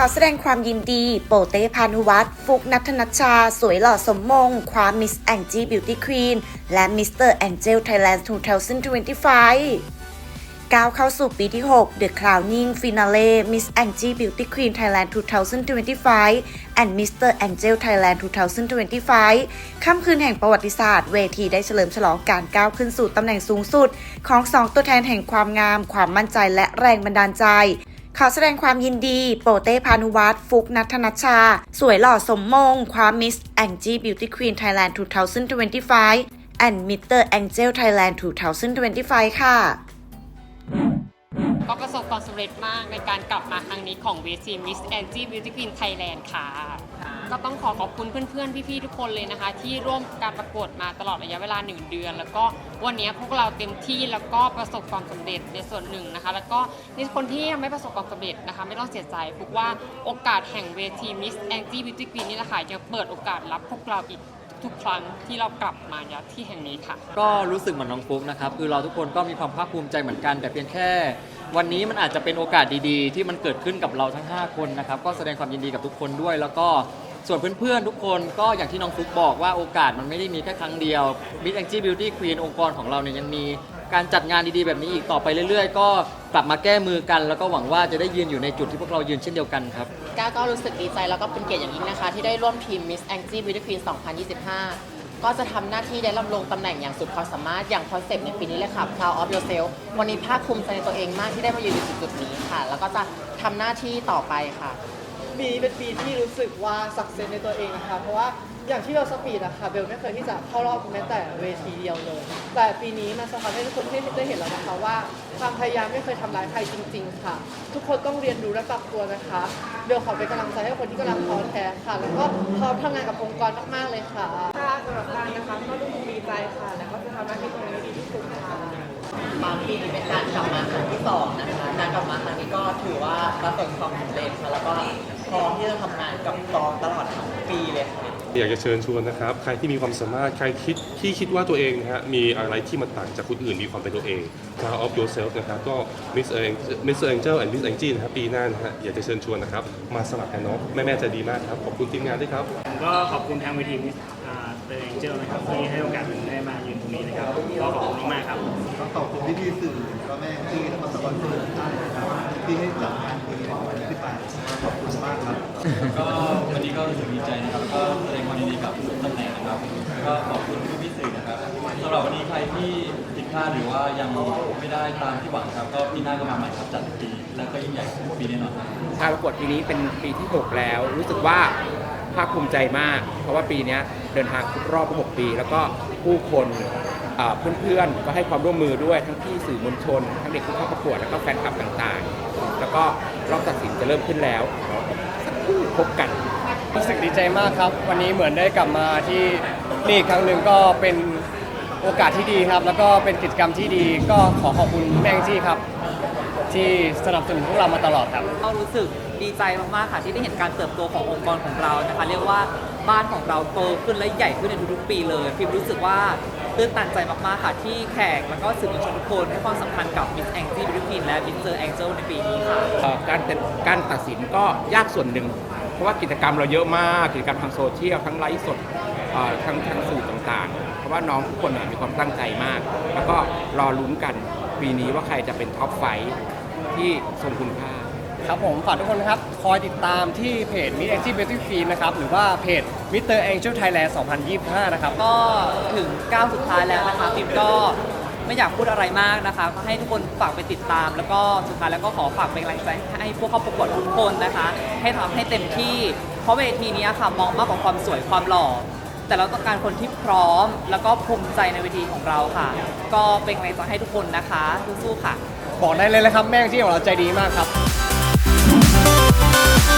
ขอแสดงความยินดี โปเต้พานุวัฒน์ฟุกนัทนัชชา สวยหล่อสมมง คว้ามิสแองจี้บิวตี้ควีนและมิสเตอร์แองเจลไทยแลนด์2025ก้าวเข้าสู่ปีที่ 6 The Crowning Finale Miss Angie Beauty Queen Thailand 2025 and Mr. Angel Thailand 2025 ค่ำคืนแห่งประวัติศาสตร์ เวทีได้เฉลิมฉลองการก้าวขึ้นสู่ตำแหน่งสูงสุด ของสองตัวแทนแห่งความงาม ความมั่นใจและแรงบันดาลใจ ขอแสดงความยินดี โปเต้พานุวัตรฟุกนัทนัชชา สวยหล่อสมมง คว้า Miss Angie Beauty Queen Thailand 2025 and Mr. Angel Thailand 2025 ค่ะก็ประสบความสำเร็จมากในการกลับมาครั้งนี้ของเวที Miss Angie Beauty Queen Thailand ค่ะ ก็ต้องขอขอบคุณเพื่อนๆ พี่ๆ ทุกคนเลยนะคะ ที่ร่วมการประกวดมาตลอดระยะเวลา 1 เดือน แล้วก็วันนี้พวกเราเต็มที่แล้วก็ประสบความสำเร็จในส่วนหนึ่งนะคะ แล้วก็ในคนที่ยังไม่ประสบความสำเร็จนะคะ ไม่ต้องเสียใจพวกว่าโอกาสแห่งเวที Miss Angie Beauty Queen นี่แหละค่ะยังเปิดโอกาสรับพวกเราอีกทุกครั้งที่เรากลับมาณที่แห่งนี้ค่ะ ก็รู้สึกเหมือนน้องฟุ๊กนะครับคือเราทุกคนก็มีความภาคภูมิใจเหมือนกัน แต่เพียงแค่ วันนี้มันอาจจะเป็นโอกาสดีๆ ที่มันเกิดขึ้นกับเราทั้ง 5 คนนะครับ ก็แสดงความยินดีกับทุกคนด้วย แล้วก็ส่วนเพื่อนๆ ทุกคนก็อย่างที่น้องฟุกบอกว่าโอกาสมันไม่ได้มีแค่ครั้งเดียว Miss Angie Beauty Queen องค์กรของเราเนี่ยยังมีการจัดงานดีๆ แบบนี้อีกต่อไปเรื่อยๆ ก็กลับมาแก้มือกัน แล้วก็หวังว่าจะได้ยืนอยู่ในจุดที่พวกเรายืนเช่นเดียวกันครับ ก้าวก็รู้สึกดีใจแล้วก็เป็นเกียรติอย่างยิ่งนะคะ ที่ได้ร่วมทีม Miss Angie Beauty Queen 2025 ก็จะทำหน้าที่ได้รับลงตำแหน่งอย่างสุดความสามารถอย่างคอนเซปต์ในปีนี้เลยค่ะ Proud of Yourself วันนี้ภาคภูมิใจในตัวเองมากที่ได้มาอยู่ในจุดๆนี้ค่ะ แล้วก็จะทำหน้าที่ต่อไปค่ะ ปีนี้เป็นปีที่รู้สึกว่าสักเซนในตัวเองนะคะ เพราะว่าอย่างที่เราสปีดอะค่ะเบลไม่เคยที่จะเข้ารอบแม้แต่เวทีเดียวเลย แต่ปีนี้มันสะท้อนให้ทุกคนได้ได้เห็นแล้วนะคะว่าความพยายามไม่เคยทำร้ายใครจริง ๆ ค่ะ ทุกคนต้องเรียนรู้และปรับตัวนะคะเบลขอเป็นกำลังใจให้คนที่กำลังท้อแท้ค่ะ แล้วก็พร้อมทำงานกับองค์กรมากๆเลยค่ะ สำหรับการนะคะก็รู้สึกดีใจค่ะ แล้วก็จะทำหน้าที่ตรงนี้ดีที่สุดค่ะบางปีนี้เป็นการกลับมาครั้งที่สองนะคะ การกลับมาครั้งนี้ก็ถือว่าประสบความสำเร็จค่ะแล้วก็พร้อมที่จะทำงานกับกองตลอดทั้งปีเลยค่ะ อยากจะเชิญชวนนะครับ ใครที่มีความสามารถ ใครคิดที่คิดว่าตัวเองนะฮะ มีอะไรที่มันต่างจากคนอื่น มีความเป็นตัวเอง Proud of yourself นะครับ ก็ Miss Angel Mr. Angel and Miss Angie นะครับปีหน้านะฮะ อยากจะเชิญชวนนะครับ มาสมัครกันเนาะ แม่แม่ๆใจะดีมากครับ ขอบคุณทีมงานด้วยครับ ผมก็ขอบคุณทางเวทีมิส เตอร์แองเจลนะครับที่ให้โอกาสผมได้มายืนตรงนี้นะครับก็ขอบคุณมากๆครับก็ขอบคุณพี่พี่ๆสื่อก็แม่ที่ทั้งมาสปอนเซอร์ทุกท่านนะครับที่ให้จัดงานนี้ในวันที่แปดขอบคุณมากครับ ก็วันนี้ก็รู้สึกดีใจนะครับแล้วก็แสดงความยินดีกับทุกตำแหน่งนะครับก็ขอบคุณพี่พี่ๆสื่อนะครับสำหรับวันนี้ใครที่ผิดพลาดหรือว่ายังไม่ได้ตามที่หวังครับ ก็ปีหน้าก็มาใหม่ครับจัดอีกปีแล้วก็ยิ่งใหญ่ขึ้นปีแน่นอนครับ การประกวดปีนี้เป็นปีที่ 6 แล้ว รู้สึกว่า ภาคภูมิใจมาก เพราะว่าปีนี้เดินทางครบรอบ 6 ปี แล้วก็ผู้คนเอ่อเพื่อนๆก็ให้ความร่วมมือด้วยทั้งที่สื่อมวลชน ทั้งเด็กผู้เข้าประกวดแล้วก็แฟนคลับต่างๆ แล้วก็รอบตัดสินจะเริ่มขึ้นแล้วสักครู่พบกันรู้สึกดีใจมากครับ วันนี้เหมือนได้กลับมาที่นี่ครั้งหนึ่งก็เป็นโอกาสที่ดีครับ แล้วก็เป็นกิจกรรมที่ดีก็ขอขอบคุณแมงจี้ครับ ที่สนับสนุนพวกเรามาตลอดครับ ก็รู้สึกดีใจมากๆค่ะที่ได้เห็นการเติบโตขององค์กรของเรานะคะ เรียกว่าบ้านของเราโตขึ้นและใหญ่ขึ้นในทุกๆปีเลยพิมรู้สึกว่าตื้นตันใจมากๆค่ะที่แขกแล้วก็สื่อมวลชนทุกคนให้ความสำคัญกับ Miss Angie Beauty Queen และ Mr. Angel ในปีนี้ค่ะ เอ่อการเป็นการตัดสินก็ยากส่วนหนึ่ง เพราะว่ากิจกรรมเราเยอะมาก กิจกรรมทางโซเชียลทั้งไลฟ์สดเอ่อทั้งทางสื่อต่างๆ เพราะว่าน้องทุกคนเนี่ยมีความตั้งใจมาก แล้วก็รอลุ้นกันปีนี้ว่าใครจะเป็นท็อปไฟท์ ที่ทรงคุณค่า ครับผมฝากทุกคนนะครับ คอยติดตามที่เพจ m i s Angie Beauty Queen นะครับ หรือว่าเพจ Mr. Angel Thailand 2025 นะครับ ก็ถึงก้าวสุดท้ายแล้วนะคะพิมก็ไม่อยากพูดอะไรมากนะคะก็ให้ทุกคนฝากไปติดตาม แล้วก็สุดท้ายแล้วก็ขอฝากเป็นกำลังใจให้พวกเขาประกวดทุกคนนะคะ ให้ทำให้เต็มที่ เพราะเวทีนี้ค่ะมองมากกว่าความสวยความหล่อ แต่เราต้องการคนที่พร้อมแล้วก็ภูมิใจในเวทีของเราค่ะ ก็เป็นกำลังใจให้ทุกคนนะคะสู้ๆค่ะ บอกได้เลยนะครับแม่งที่ของเราใจดีมากครับ「